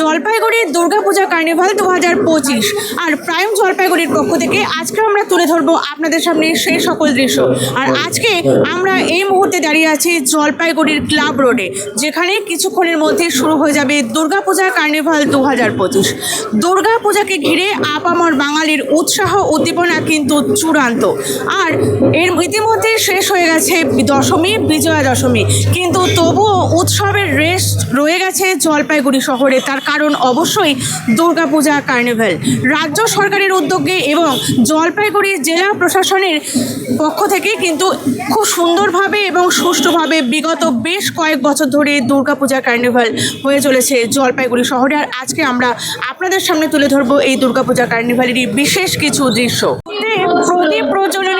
জলপাইগুড়ির দুর্গাপূজা কার্নিভাল দু হাজার পঁচিশ। আর প্রাইম জলপাইগুড়ির পক্ষ থেকে আজকে আমরা তুলে ধরবো আপনাদের সামনে সেই সকল দৃশ্য। আর আজকে আমরা এই মুহূর্তে দাঁড়িয়ে আছি জলপাইগুড়ির ক্লাব রোডে, যেখানে কিছুক্ষণের মধ্যে শুরু হয়ে যাবে দুর্গাপূজা কার্নিভাল দু হাজার পঁচিশ। দুর্গাপূজাকে ঘিরে আপামর বাঙালির উৎসাহ, উদ্দীপনা কিন্তু চূড়ান্ত। আর এর ইতিমধ্যে শেষ হয়ে গেছে দশমী, বিজয়া দশমী। কিন্তু তবুও উৎসবের রেশ রয়ে গেছে জলপাইগুড়ি শহরে। তার কারণ অবশ্যই দুর্গাপূজা কার্নিভ্যাল রাজ্য সরকারের উদ্যোগে এবং জলপাইগুড়ি জেলা প্রশাসনের পক্ষ থেকে কিন্তু খুব সুন্দরভাবে এবং সুষ্ঠুভাবে বিগত বেশ কয়েক বছর ধরে দুর্গাপূজা কার্নিভাল হয়ে চলেছে জলপাইগুড়ি শহরে। আর আজকে আমরা আপনাদের সামনে তুলে ধরবো এই দুর্গাপূজা কার্নিভালেরই বিশেষ কিছু দৃশ্য। প্রদীপ প্রজ্বলনের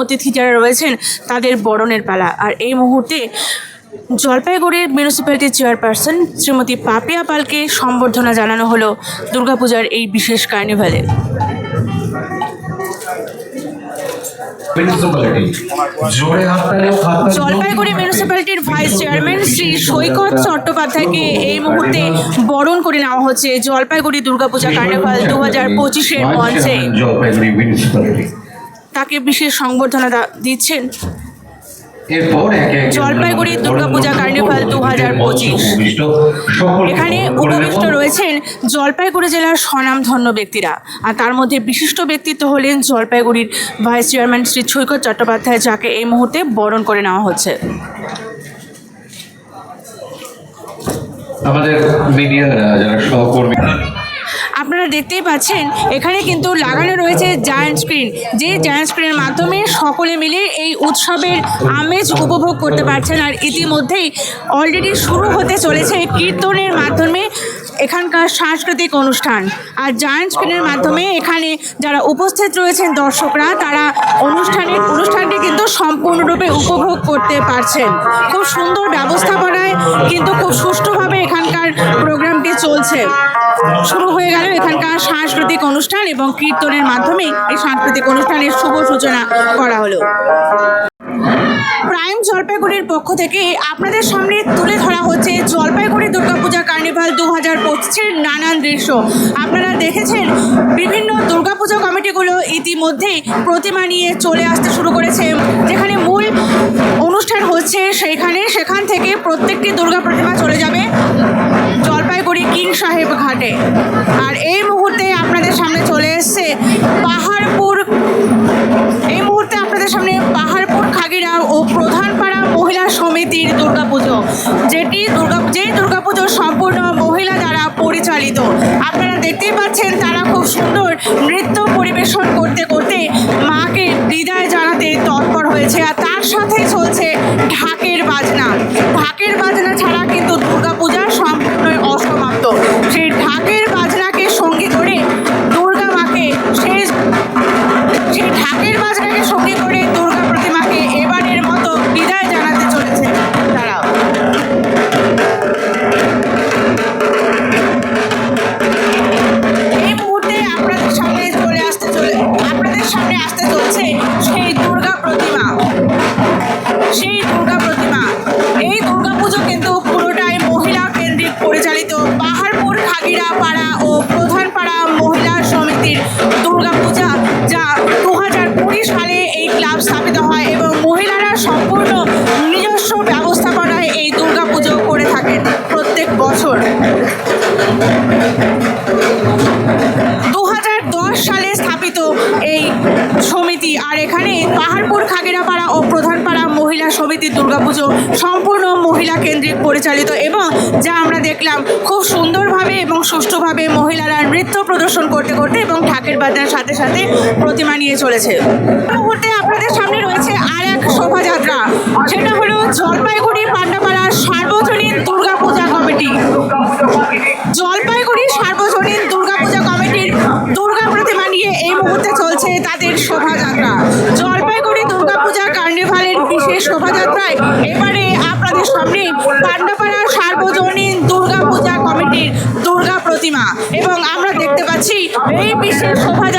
অতিথি যারা রয়েছেন তাদের বরণের পালা। আর এই মুহূর্তে জলপাইগুড়ির মিউনিসিপ্যালিটির চেয়ারপারসন শ্রীমতী পাপিয়া পালকে সম্বর্ধনা জানানো হলো দুর্গাপূজার এই বিশেষ কার্নিভালে জলপাইগুড়ি মিউনিসিপ্যালিটির ভাইস চেয়ারম্যান শ্রী সৈকত চট্টোপাধ্যায়কে এই মুহূর্তে বরণ করে নেওয়া হচ্ছে জলপাইগুড়ি দুর্গাপূজা কার্নিভাল দু হাজার পঁচিশের মঞ্চে জলপাইগুড়ি মিউনিসিপ্যালিটি তাকে বিশেষ সংবর্ধনা দিচ্ছেন। জলপাইগুড়ি দুর্গাপূজা কার্নিভাল দু হাজার পঁচিশ। এখানে উপবিষ্ট রয়েছেন জলপাইগুড়ি জেলার স্বনামধন্য ব্যক্তিরা। আর তার মধ্যে বিশিষ্ট ব্যক্তিত্ব হলেন জলপাইগুড়ির ভাইস চেয়ারম্যান শ্রী সৈকত চট্টোপাধ্যায় যাকে এই মুহূর্তে বরণ করে নেওয়া হচ্ছে। আমাদের মিডিয়ার যারা সহকর্মী আপনারা দেখতেই পাচ্ছেন, এখানে কিন্তু লাগানো রয়েছে জায়ান্ট স্ক্রিন যে জায়ান্ট স্ক্রিনের মাধ্যমে সকলে মিলে এই উৎসবের আমেজ উপভোগ করতে পারছেন আর ইতিমধ্যেই অলরেডি শুরু হতে চলেছে কীর্তনের মাধ্যমে এখানকার সাংস্কৃতিক অনুষ্ঠান। আর জায়ান্ট স্ক্রিনের মাধ্যমে এখানে যারা উপস্থিত রয়েছেন দর্শকরা, তারা অনুষ্ঠানের অনুষ্ঠানটি কিন্তু সম্পূর্ণরূপে উপভোগ করতে পারছেন। খুব সুন্দর ব্যবস্থাপনায় কিন্তু খুব সুষ্ঠুভাবে এখানকার প্রোগ্রামটি চলছে। শুরু হয়ে গেল এখানকার সাংস্কৃতিক অনুষ্ঠান এবং কীর্তনের মাধ্যমে এই সাংস্কৃতিক অনুষ্ঠানের শুভ সূচনা করা হলো। প্রাইম জলপাইগুড়ির পক্ষ থেকে আপনাদের সামনে তুলে ধরা হচ্ছে জলপাইগুড়ি দুর্গাপূজা কার্নিভাল দু হাজার পঁচিশের নানান দৃশ্য। আপনারা দেখেছেন বিভিন্ন দুর্গাপূজা কমিটিগুলো ইতিমধ্যেই প্রতিমা নিয়ে চলে আসতে শুরু করেছে, যেখানে মূল অনুষ্ঠান হচ্ছে সেখানে, সেখান থেকে প্রত্যেকটি দুর্গা প্রতিমা চলে যাবে। জলপাইগুড়ি কিং সাহেব ঘাটে। আর এই মুহূর্তে আপনাদের সামনে চলে এসছে পাহাড়পুর। এই মুহূর্তে আপনাদের সামনে পাহাড়পুর খাগিরা ও প্রধানপাড়া মহিলা সমিতির দুর্গাপুজো। যেটি দুর্গা, যেই দুর্গাপুজো সম্পূর্ণ মহিলা দ্বারা পরিচালিত। আপনারা দেখতেই পাচ্ছেন তারা খুব সুন্দর নৃত্য পরিবেশন করতে করতে মাকে বিদায় জানাতে তৎপর হয়েছে। আর তার সাথে সেই ঢাকের দুর্গাপুজো সম্পূর্ণ মহিলা কেন্দ্রিক পরিচালিত এবং যা আমরা দেখলাম খুব সুন্দরভাবে এবং সুষ্ঠুভাবে মহিলারা নৃত্য প্রদর্শন করতে করতে এবং ঢাকের বাজার সাথে সাথে প্রতিমা নিয়ে চলেছে। মুহূর্তে আপনাদের সামনে রয়েছে আর এক শোভাযাত্রা। সেটা হলো জলপাইগুড়ি পান্ডাপাড়ার সার্বজনীন দুর্গাপূজা কমিটি। জলপাইগুড়ি সার্বজনীন দুর্গাপূজা কমিটির দুর্গা প্রতিমা নিয়ে এই মুহূর্তে চলছে তাদের শোভাযাত্রা। জলপাইগুড়ি এই বিশেষ শোভাযাত্রায়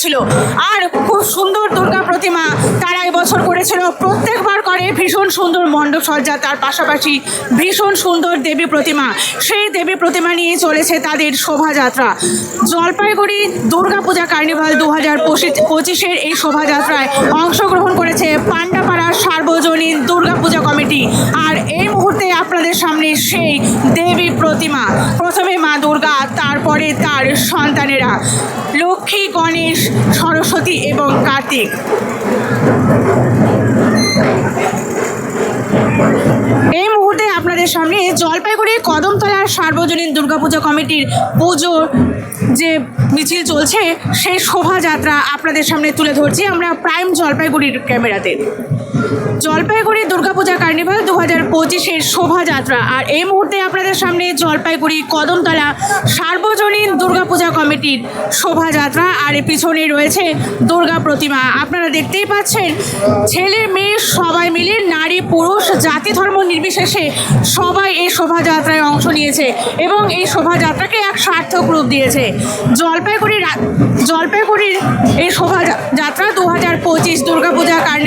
করেছিল। আর খুব সুন্দর দুর্গা প্রতিমা তারা এবছর করেছিল। প্রত্যেকবার করে ভীষণ সুন্দর মণ্ডপ সজ্জা, তার পাশাপাশি ভীষণ সুন্দর দেবী প্রতিমা। সেই দেবী প্রতিমা নিয়ে চলেছে তাদের শোভাযাত্রা। জলপাইগুড়ি দুর্গাপূজা কার্নিভাল দু হাজার পঁচিশের এই শোভাযাত্রায় অংশগ্রহণ করেছে পান্ডাপাড়ার সার্বজনীন দুর্গাপূজা কমিটি। আর এই মুহূর্তে আপনাদের সামনে সেই দেবী প্রতিমা। প্রথমে মা দুর্গা, তারপরে তার সন্তানেরা। লক্ষ্মী, গণেশ, সরস্বতী এবং কার্তিক। আপনাদের সামনে জলপাইগুড়ি কদমতলার সার্বজনীন দুর্গাপূজা কমিটির পুজোর যে মিছিল চলছে, সেই শোভাযাত্রা আপনাদের সামনে তুলে ধরছি। আমরা প্রাইম জলপাইগুড়ির ক্যামেরাতে। জলপাইগুড়ি দুর্গাপূজা কার্নিভাল দু হাজার পঁচিশের শোভাযাত্রা। আর এই মুহূর্তে আপনাদের সামনে জলপাইগুড়ি কদমতলা সার্বজনীন দুর্গাপূজা কমিটির শোভাযাত্রা আর এর পিছনে রয়েছে দুর্গা প্রতিমা। আপনারা দেখতেই পাচ্ছেন, ছেলে মেয়ে সবাই মিলে, নারী, পুরুষ, জাতি, ধর্ম নির্বিশেষে সবাই এই শোভাযাত্রায় অংশ নিয়েছে এবং এই শোভাযাত্রাকে এক সার্থক রূপ দিয়েছে। জলপাইগুড়ি জলপাইগুড়ির এই শোভাযাত্রা দু হাজার পঁচিশ দুর্গাপূজা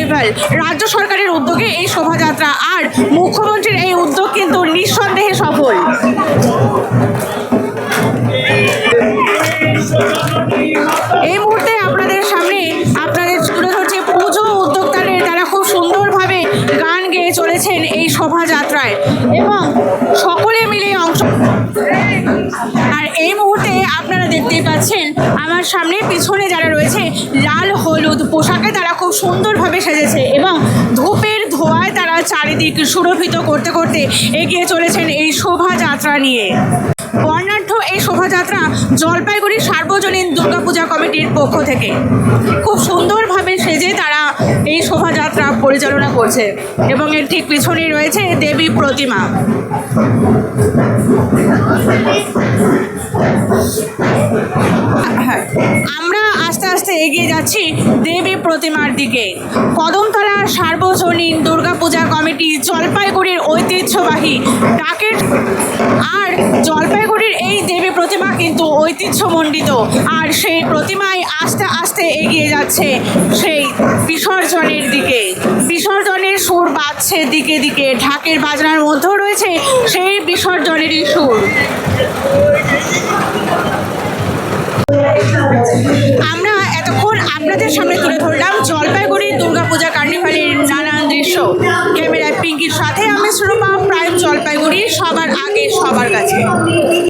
কার্নিভাল রাজ্য সরকারের উদ্যোগে এই শোভাযাত্রা। আর মুখ্যমন্ত্রীর এই উদ্যোগ কিন্তু নিঃসন্দেহে সফল। এই মুহূর্তে আপনাদের সামনে আপনাদের তুলে ধরছে পুজো উদ্যোক্তাদের। তারা খুব সুন্দরভাবে গান গেয়ে চলেছেন এই শোভাযাত্রায়। এবং সকলে আর এই মুহূর্তে আপনারা দেখতেই পাচ্ছেন, আমার সামনে পিছনে যারা রয়েছে, লাল, হলুদ পোশাকে তারা খুব সুন্দরভাবে সেজেছে এবং ধূপের ধোয়ায় তারা চারিদিক সুরভিত করতে করতে এগিয়ে চলেছেন এই শোভাযাত্রা নিয়ে। বর্ণাঢ্য এই শোভাযাত্রা জলপাইগুড়ি সার্বজনীন দুর্গাপূজা কমিটির পক্ষ থেকে। খুব সুন্দরভাবে সেজে তারা এই শোভাযাত্রা পরিচালনা করছে এবং এর ঠিক পিছনে রয়েছে দেবী প্রতিমা। হ্যাঁ আমরা আস্তে এগিয়ে যাচ্ছি দেবী প্রতিমার দিকে। কদমতলা সার্বজনীন দুর্গাপূজা কমিটি জলপাইগুড়ির ঐতিহ্যবাহী ডাকের আর জলপাইগুড়ির এই দেবী প্রতিমা কিন্তু ঐতিহ্যমণ্ডিত। আর সেই প্রতিমায় আস্তে আস্তে এগিয়ে যাচ্ছে সেই বিসর্জনের দিকে। বিসর্জনের সুর বাজছে দিকে দিকে। ঢাকের বাজনার মধ্যেও রয়েছে সেই বিসর্জনেরই সুর। আমরা এতক্ষণ আপনাদের সামনে তুলে ধরলাম জলপাইগুড়ির দুর্গাপূজা কার্নিভালের নানান দৃশ্য। ক্যামেরায় পিঙ্কির সাথে আমি শ্রোপা প্রায় জলপাইগুড়ি, সবার আগে, সবার কাছে।